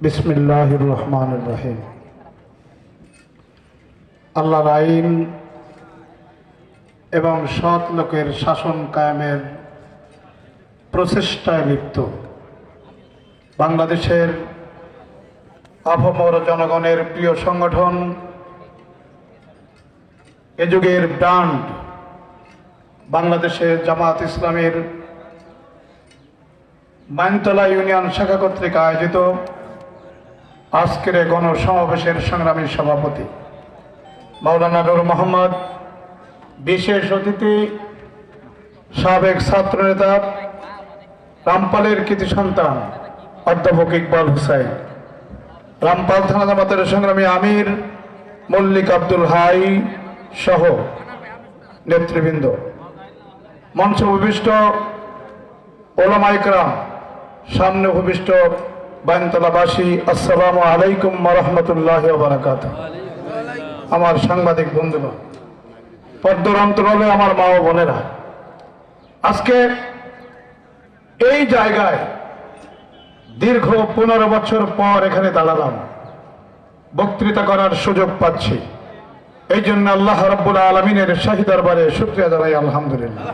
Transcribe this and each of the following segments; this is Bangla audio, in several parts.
বিসমিল্লাহ রহমান রহিম আল্লাহর আইন এবং সৎ লোকের শাসন কায়েমের প্রচেষ্টায় লিপ্ত। বাংলাদেশের আপামর জনগণের প্রিয় সংগঠন, এ যুগের ব্রান্ড বাংলাদেশের জামাত ইসলামের মাইনতলা ইউনিয়ন শাখা কর্তৃক আয়োজিত আজকের গণসমাবেশের সংগ্রামী সভাপতি মাওলানা নুর মোহাম্মদ, বিশেষ অতিথি, সাবেক ছাত্র ছাত্রনেতা, রামপালের কৃতি সন্তান, অধ্যাপক ইকবাল হুসাইন, রামপাল থানা জামাতের সংগ্রামী আমির মল্লিক আব্দুল হাই সহ নেতৃবৃন্দ। মঞ্চ উপবিষ্ট ওলামাইকরাম সামনে উপবিষ্ট বাইনতলাবাসী আসসালামু আলাইকুম রহমতুল্লাহ বারাকাত আমার সাংবাদিক বন্ধুগণ পদ্মর অন্তরালে আমার মা ও বোনেরা আজকে এই জায়গায় দীর্ঘ পনেরো বছর পর এখানে দাঁড়ালাম বক্তৃতা করার সুযোগ পাচ্ছি। এই জন্য আল্লাহ রব্বুল আলমিনের শাহী দরবারে শুক্রিয়া জানাই আলহামদুলিল্লাহ।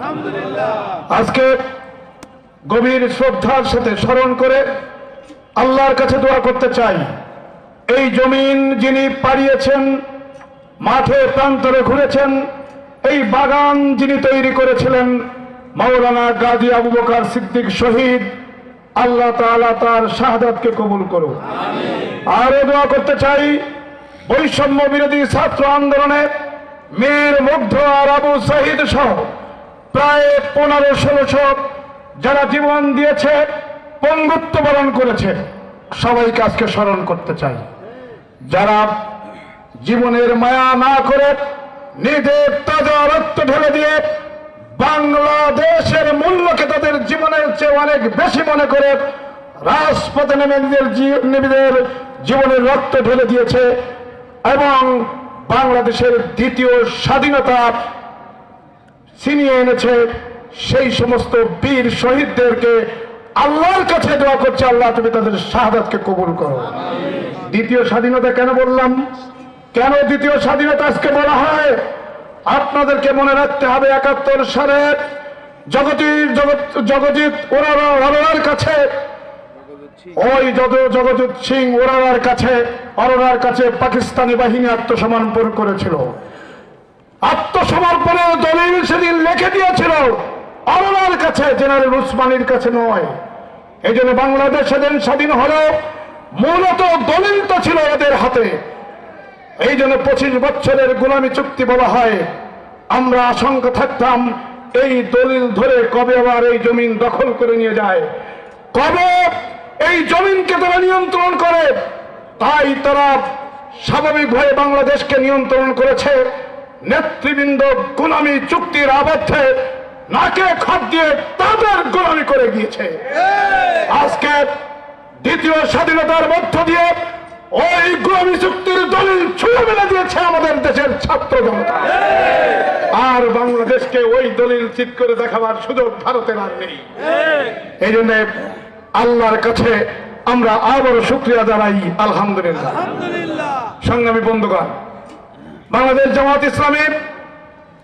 আজকে গভীর শ্রদ্ধার সাথে স্মরণ করে আল্লাহর কাছে দোয়া করতে চাই। এই জমিন যিনি পাড়িয়েছেন, মাঠে প্রান্তরে ঘুরেছেন, এই বাগান যিনি তৈরি করেছিলেন, মাওলানা গাজী আবু বকার সিদ্দিক শহীদ, আল্লাহ তাআলা তার শাহাদাতকে কবুল করুন আরও দোয়া করতে চাই, বৈষম্য বিরোধী ছাত্র আন্দোলনে মীর, মুগ্ধ আর আবু শহীদ সহ প্রায় পনেরো ষোলোশো যারা জীবন দিয়েছে পঙ্গুত্ব বরণ করেছে। সবাইকে আজকে স্মরণ করতে চাই। যারা জীবনের মায়া না করে নিজের তাজা রক্ত ঢেলে দিয়ে বাংলাদেশের মূল্যকে তাদের জীবনের চেয়ে অনেক বেশি মনে করে রাজপথে নেমে নিজেদের জীবনের রক্ত ঢেলে দিয়েছে এবং বাংলাদেশের দ্বিতীয় স্বাধীনতা ছিনিয়ে এনেছে সেই সমস্ত বীর শহীদদেরকে আল্লাহর কাছে দোয়া করছে, আল্লাহ তুমি তাদের শাহাদাতকে কবুল করো। দ্বিতীয় স্বাধীনতা কেন বললাম? কেন দ্বিতীয় স্বাধীনতা আজকে বলা হয়? আপনাদেরকে মনে রাখতে হবে একাত্তর সালে জগজিৎ জগজিৎ ওরারা কাছে। ওই যত জগজিৎ সিং ওরারার কাছে, অরোরার কাছে পাকিস্তানি বাহিনী আত্মসমর্পণ করেছিল। আত্মসমর্পণের দলিল সেদিন লিখে দিয়েছিল। অরোরার কাছে, জেনারেল উসমানির কাছে নয়। এই জন্য বাংলাদেশ সেদিন স্বাধীন হলো মূলত দলিল তো ছিল এদের হাতে। এই জন্য পঁচিশ বছরের গোলামী চুক্তি বলা হয়। আমরা আশঙ্কা থাকতাম এই দলিল ধরে কবে আবার এই জমিন দখল করে নিয়ে যায়। কবে এই জমিনকে তারা নিয়ন্ত্রণ করে? তাই তারা স্বাভাবিকভাবে বাংলাদেশকে নিয়ন্ত্রণ করেছে। নেতৃবৃন্দ গোলামী চুক্তির আবদ্ধে নাকে খাপ দিয়ে তাদের গোলামি করে গিয়েছে। আজকে দ্বিতীয় স্বাধীনতার মধ্য দিয়ে ওই গোলামী চুক্তির দলিল ছুঁড়ে মেলে দিয়েছে আমাদের দেশের ছাত্র জনতা। আর বাংলাদেশকে ওই দলিল চিত করে দেখাবার সুযোগ ভারতের আর নেই। এই জন্য আল্লাহর কাছে আমরা আবারও শুক্রিয়া জানাই আলহামদুলিল্লাহ। সংগ্রামী বন্ধুগণ বাংলাদেশ জামাত ইসলামী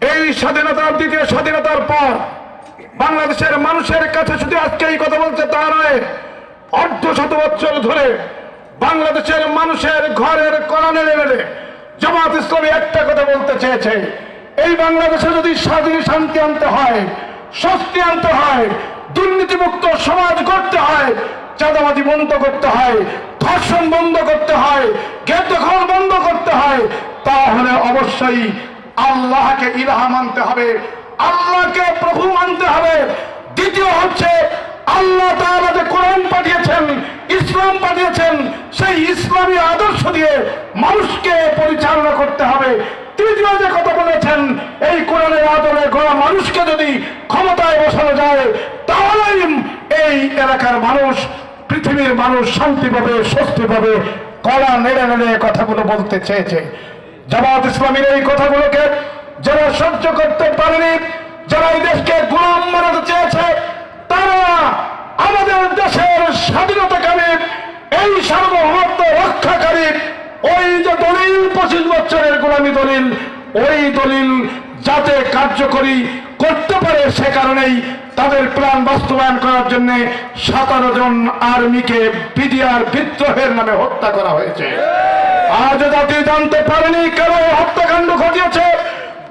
এই স্বাধীনতার দ্বিতীয় স্বাধীনতার পর বাংলাদেশের মানুষের কাছে শুধু আজকে এই কথা বলতে তা নয়, অর্ধ শত বছর ধরে বাংলাদেশের মানুষের ঘরের করানে লেভেলে জামাত ইসলামী একটা কথা বলতে চেয়েছে, এই বাংলাদেশে যদি স্বাধীন শান্তি আনতে হয়, স্বস্তি আনতে হয়, দুর্নীতিমুক্ত সমাজ করতে হয়, চাঁদাবাজি বন্ধ করতে হয়, ধর্ষণ বন্ধ করতে হয় গেদ্যখর বন্ধ করতে হয়, তাহলে অবশ্যই আল্লাহকে ইলাহা মানতে হবে, আল্লাহকে প্রভু মানতে হবে। দ্বিতীয় হচ্ছে, আল্লাহ তাআলা যে কোরআন পাঠিয়েছেন, ইসলাম পাঠিয়েছেন, সেই ইসলামী আদর্শ দিয়ে মানুষকে পরিচালনা করতে হবে। তৃতীয় যে কথা বলেছেন, এই কোরআনের আদরে গড়া মানুষকে যদি ক্ষমতায় বসানো যায়, তাহলেই এই এলাকার মানুষ, পৃথিবীর মানুষ শান্তি পাবে স্বস্তি পাবে কড়া নেড়ে নেড়ে কথাগুলো বলতে চেয়েছে। জামাত ইসলামীর এই কথাগুলোকে যারা সহ্য করতে পারেনি, যারা এই দেশকে গুলাম বানাতে চেয়েছে, তারা আমাদের দেশের স্বাধীনতাকারী এই সার্বভৌমত্ব রক্ষাকারী, ওই যে দলিল পঁচিশ বছরের গোলামী দলিল, ওই দলিল যাতে কার্যকরী করতে পারে সে কারণেই তাদের প্ল্যান বাস্তবায়ন করার জন্য সতেরো জন আর্মিকে বিডিআর বিদ্রোহের নামে হত্যা করা হয়েছে। আজ জাতি জানতে পারেনি কেন হত্যাকাণ্ড ঘটিয়েছে,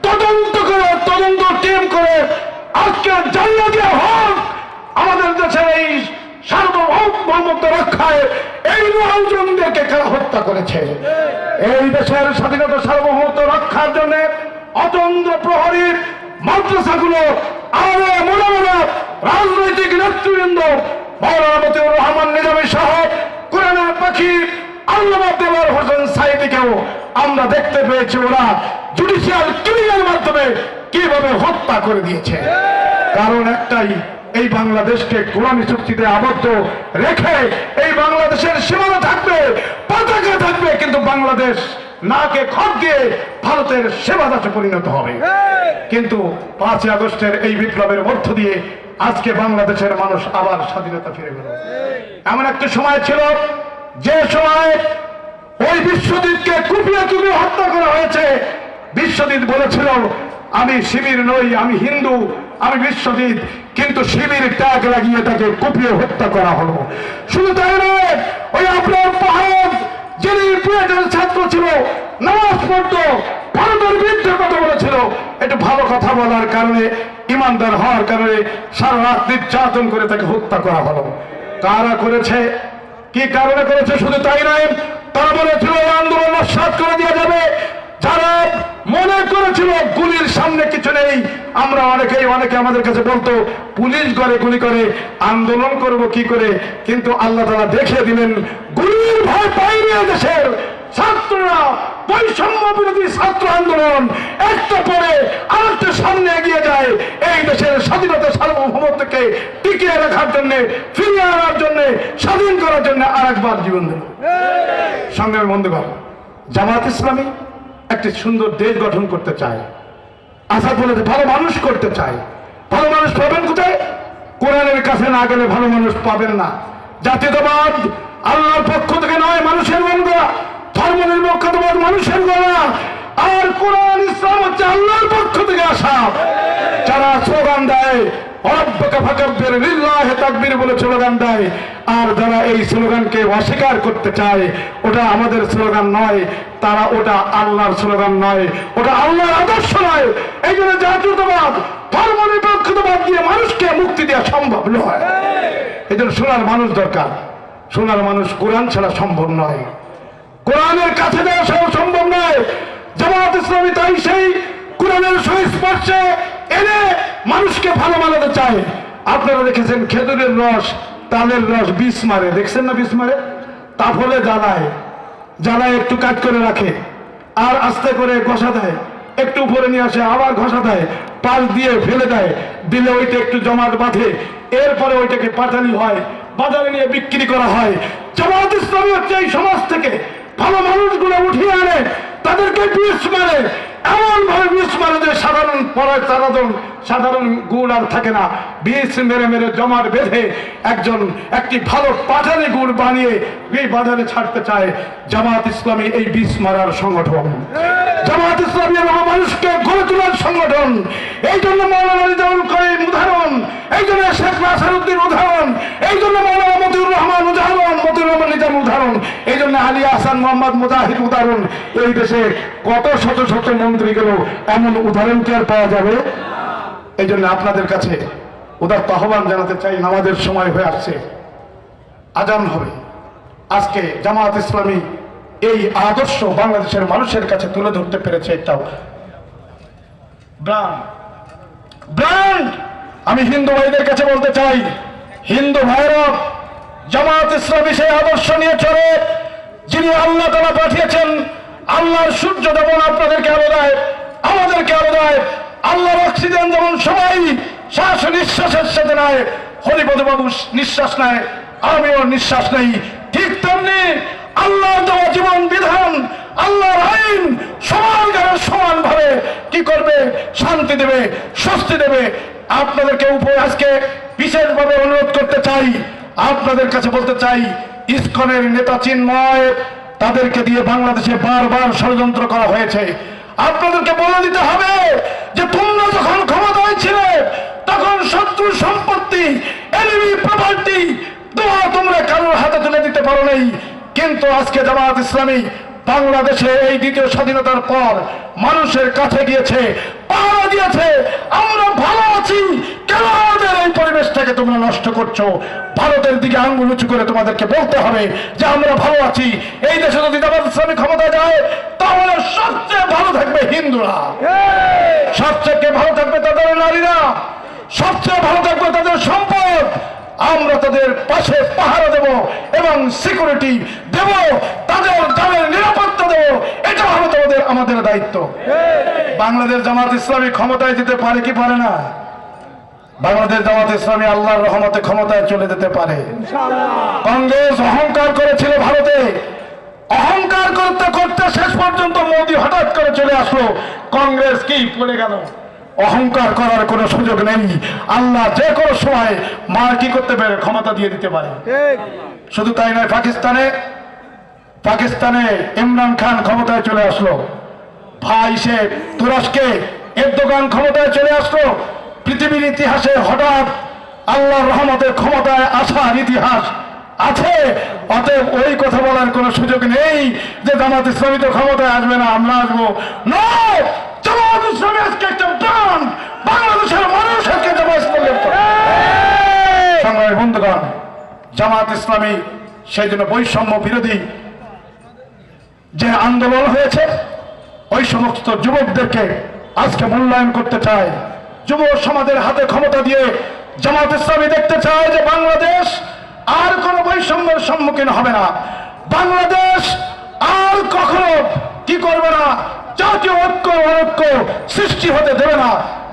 তদন্ত করে, তদন্ত টিম করে আজকে দেওয়া হোক আমাদের দেশের এই সার্বভৌমত্ব রক্ষায় এই লোকজনদেরকে কারা হত্যা করেছে? এই দেশের স্বাধীনতা সার্বভৌমত্ব রক্ষার জন্য অতন্ত্র প্রহরীর মাদ্রাসাগুলো আরও মনে মনে রাজনৈতিক নেতৃবৃন্দ মৌলানা রহমান নিজামী সহ কোরআনের পাখি আল্লামা দেওয়ার হোসেন সাইদিকেও আমরা দেখতে পেয়েছি ওরা জুডিশিয়াল কিলিংয়ের মাধ্যমে কীভাবে হত্যা করে দিয়েছে। কারণ একটাই, এই বাংলাদেশকে কোরআন চুক্তিতে আবদ্ধ রেখে এই বাংলাদেশের সীমানা থাকবে, পতাকা থাকবে, কিন্তু বাংলাদেশ নাকে খত দিয়ে ভারতের সেবা দাসে পরিণত হবে। কিন্তু পাঁচই আগস্টের এই বিপ্লবের মধ্য দিয়ে আজকে বাংলাদেশের মানুষ আবার স্বাধীনতা ফিরে পেল। এমন একটা সময় ছিল যে সময় ওই বিশ্বজিৎকে কুপিয়ে কুপিয়ে হত্যা করা হয়েছে, বিশ্বজিৎ বলেছিল, আমি শিবির নই, আমি হিন্দু, আমি বিশ্বজিৎ, কিন্তু শিবির ট্যাগ লাগিয়ে তাকে কুপিয়ে হত্যা করা হলো। শুধু তাই নয়, ওই আপনার পাহাড়, যিনি ছাত্র ছিল, নামাজ পড়তো, ভারতের বিরুদ্ধে কথা বলেছিল। এটা ভালো কথা বলার কারণে, ইমানদার হওয়ার কারণে সারা রাত নির্যাতন করে তাকে হত্যা করা হলো। কারা করেছে? কি কারণে করেছে শুধু তাই নয়, তারা বলেছিল এই আন্দোলন সাত করে দেওয়া যাবে। যারা মনে করেছিল গুলির সামনে কিছু নেই, আমরা অনেকেই, অনেকে আমাদের কাছে বলতো, পুলিশ করে গুলি করে, আন্দোলন করব কি করে? কিন্তু আল্লাহ তালা দেখে দিলেন, গুলির ভয় পাইনি দেশের ছাত্ররা। বৈষম্য বিরোধী ছাত্র আন্দোলন একটা পরে আরেকটা সামনে এগিয়ে যায়। এই দেশের স্বাধীনতা সার্বভৌমত্বকে টিকিয়ে রাখার জন্য, ফিরিয়ে আনার জন্য, স্বাধীন করার জন্য আরেকবার জীবন দেব। সঙ্গে বন্ধুগণ জামাত ইসলামী একটি সুন্দর দেশ গঠন করতে চায়। আশা বলে ভালো মানুষ করতে চায়। ভালো মানুষ পাবেন কোথায়? কোরআনের কাছে না গেলে ভালো মানুষ পাবেন না। জাতীয়তাবাদ আল্লাহর পক্ষ থেকে নয়, মানুষের মন গড়া ধর্ম নিরপেক্ষতাবাদ মানুষের গড়া আর কোরআন, ইসলাম হচ্ছে আল্লাহর পক্ষ থেকে আসা। যারা স্লোগান দেয় বলে স্লোগান দেয়। আর যারা এই স্লোগানকে অস্বীকার করতে চায়, ওটা আমাদের স্লোগান নয়, তারা ওটা আল্লাহর স্লোগান নয়, ওটা আল্লাহর আদর্শ নয়। এই জন্য জাতীয়তাবাদ ধর্ম নিরপেক্ষতাবাদ দিয়ে মানুষকে মুক্তি দেওয়া সম্ভব নয়। এই জন্য সোনার মানুষ দরকার। সোনার মানুষ কোরআন ছাড়া সম্ভব নয়। কোরআনের কাছে দেওয়া সহ সম্ভব নয়। জামাত ইসলামী তাই সেই কোরআনের সংস্পর্শে এনে মানুষকে ভালো বানাতে চায়। আপনারা দেখেছেন খেজুরের রস, তালের রস, বিষ মারে। দেখছেন না বিষ মারে? তা ফলে জ্বালায়। জ্বালায় একটু কাজ করে রাখে। আর আস্তে করে ঘষা দেয়। একটু উপরে নিয়ে আসে, আবার ঘষা দেয়। পাল দিয়ে ফেলে দেয়। দিলে ওইটা একটু জমাট বাঁধে। এরপরে ওইটাকে পাঠানি হয়। বাজারে নিয়ে বিক্রি করা হয়। জামাত ইসলামী হচ্ছে এই সমাজ থেকে ভালো মানুষগুলো উঠিয়ে আনে, তাদেরকে বিষ মারে। এমন ভাবে বিষ মারে যে সাধারণ পরে সাধারণ সাধারণ গুণ আর থাকে না। বিষ মেরে মেরে জমাট বেঁধে একজন, একটি ভালো পাঠানি গুড় বানিয়ে এই বাজারে ছাড়তে চায় জামাত ইসলামী এই বিষ মারার সংগঠন। জামাত ইসলামী এবং মানুষকে গড়ে তোলার সংগঠন। এই জন্য মৌলানা রিজাউল করিম উদাহরণ, এই জন্য শেখ নাসারুদ্দিন উদাহরণ, এই জন্য মৌলানা মতিউর রহমান উদাহরণ, মতিউর রহমান নিজাম উদাহরণ, এই জন্য আলী আহসান মোহাম্মদ মুজাহিদ উদাহরণ। এই দেশে কত শত শত মন্ত্রী গেল, এমন উদাহরণ কি আর পাওয়া যাবে? এই জন্য আপনাদের কাছে উদার আহ্বান জানাতে চাই, নামাজের সময় হয়ে আসছে। আজান হবে। আজকে জামাত ইসলামী এই আদর্শ বাংলাদেশের মানুষের কাছে তুলে ধরতে পেরেছে এটাও ব্রান্ড আমি হিন্দু ভাইদের কাছে বলতে চাই, হিন্দু ভাইরা, জামাত ইসলামী সেই আদর্শ নিয়ে চলে, যিনি আল্লাহ তালা পাঠিয়েছেন, আল্লাহর সূর্য যেমন আপনাদেরকে আলো দেয়, আমাদেরকে আলো দেয় আল্লাহর অক্সিজেন যেমন সবাই শ্বাস নিঃশ্বাসের সাথে নেয়, হরিপদ বাবু নিঃশ্বাস নেয়, আমিও নিঃশ্বাস নেই। ঠিক তেমনি আল্লাহর দেওয়া জীবন বিধান, আল্লাহর আইন সমান গায়ে সমান ভাবে কি করবে? শান্তি দেবে, স্বস্তি দেবে। আপনাদেরকে উপরে আজকে বিশেষভাবে অনুরোধ করতে চাই, আপনাদের কাছে বলতে চাই, ইস্কনের নেতা চিন্ময় তাদেরকে দিয়ে বাংলাদেশে বারবার ষড়যন্ত্র করা হয়েছে। আপনাদেরকে বলে দিতে হবে যে তোমরা যখন ক্ষমতায় ছিলে, তখন শত্রু সম্পত্তি তোমরা কারোর হাতে তুলে দিতে পারো নাই। কিন্তু আজকে জামাত ইসলামী বাংলাদেশে এই দ্বিতীয় স্বাধীনতার পর মানুষের কাছে গিয়েছে পাহারা দিয়েছে, আমরা ভালো আছি। কেন আমাদের এই পরিবেশটাকে তোমরা নষ্ট করছ? ভারতের দিকে আঙ্গুল উঁচু করে তোমাদেরকে বলতে হবে যে আমরা ভালো আছি। এই দেশে যদি জামাত ইসলামী ক্ষমতা যায়, তাহলে সবচেয়ে ভালো থাকবে হিন্দুরা। সবচেয়ে ভালো থাকবে তাদের নারীরা? সবচেয়ে ভালো থাকবে তাদের সম্পদ। আমরা তাদের পাশে পাহারা দেব এবং সিকিউরিটি দেব। তাদের তাদের নিরাপত্তা দেব এটা হবে তোমাদের আমাদের দায়িত্ব। বাংলাদেশ জামাত ইসলামী ক্ষমতায় দিতে পারে কি পারে না? বাংলাদেশ জামাত ইসলামী আল্লাহর রহমতে ক্ষমতায় চলে যেতে পারে। কংগ্রেস অহংকার করেছিল ভারতে। অহংকার করতে করতে শেষ পর্যন্ত মোদী হঠাৎ করে চলে আসলো। কংগ্রেস কি পড়ে গেল? অহংকার করার কোনো সুযোগ নেই। আল্লাহ যে কোনো সময় মার কি করতে পারে ক্ষমতা দিয়ে দিতে পারে। শুধু তাই নয় পাকিস্তানে পাকিস্তানে ইমরান খান ক্ষমতায় চলে আসলো। ভাই সে তুরস্কে এরদোগান ক্ষমতায় চলে আসলো। পৃথিবীর ইতিহাসে হঠাৎ আল্লাহর রহমতের ক্ষমতায় আসার ইতিহাস আছে। অতএব ওই কথা বলার কোনো সুযোগ নেই যে জামাত ইসলামী তো ক্ষমতায় আসবে না আমরা আসব। না! জামাত ইসলামী আজকে একটা বাংলাদেশের মানুষ আজকে জামাত সংগ্রামী বন্ধুগণ জামাত ইসলামী সেই জন্য বৈষম্য বিরোধী যে আন্দোলন হয়েছে, ওই সমস্ত যুবকদেরকে আজকে মূল্যায়ন করতে চায়। যুব সমাজের হাতে ক্ষমতা দিয়ে জামাত ইসলামী দেখতে চায় যে বাংলাদেশ আর কোনো বৈষম্যের সম্মুখীন হবে না। বাংলাদেশ আর কখনো কি করবে না? জাতীয় ঐক্য ঐক্য সৃষ্টি হতে দেবে না।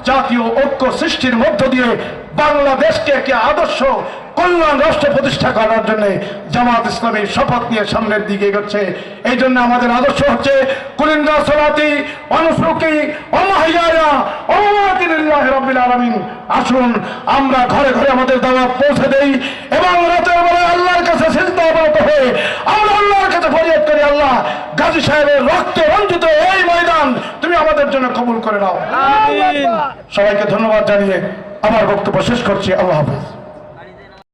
জাতীয় ঐক্য সৃষ্টির মধ্য দিয়ে বাংলাদেশকে একটি আদর্শ কল্যাণ রাষ্ট্র প্রতিষ্ঠা করার জন্য জামাত ইসলামী শপথ নিয়ে সামনের দিকে এগোচ্ছে। এই জন্য আমাদের আদর্শ হচ্ছে কুলিন্দা সলাতি অমাতিল্লাহ আলামিন। আসুন আমরা ঘরে ঘরে আমাদের দাওয়াত পৌঁছে দেই এবং রাতের বেলা আল্লাহর কাছে সিজদা অবনত হয়ে আমরা আল্লাহর কাছে ফরিয়াদ করি আল্লাহ গাজী সাহেবের রক্তে রঞ্জিত এই ময়দান তুমি আমাদের জন্য কবুল করে নাও। সবাইকে ধন্যবাদ জানিয়ে আমার বক্তব্য শেষ করছি। আল্লাহ হাফেজ।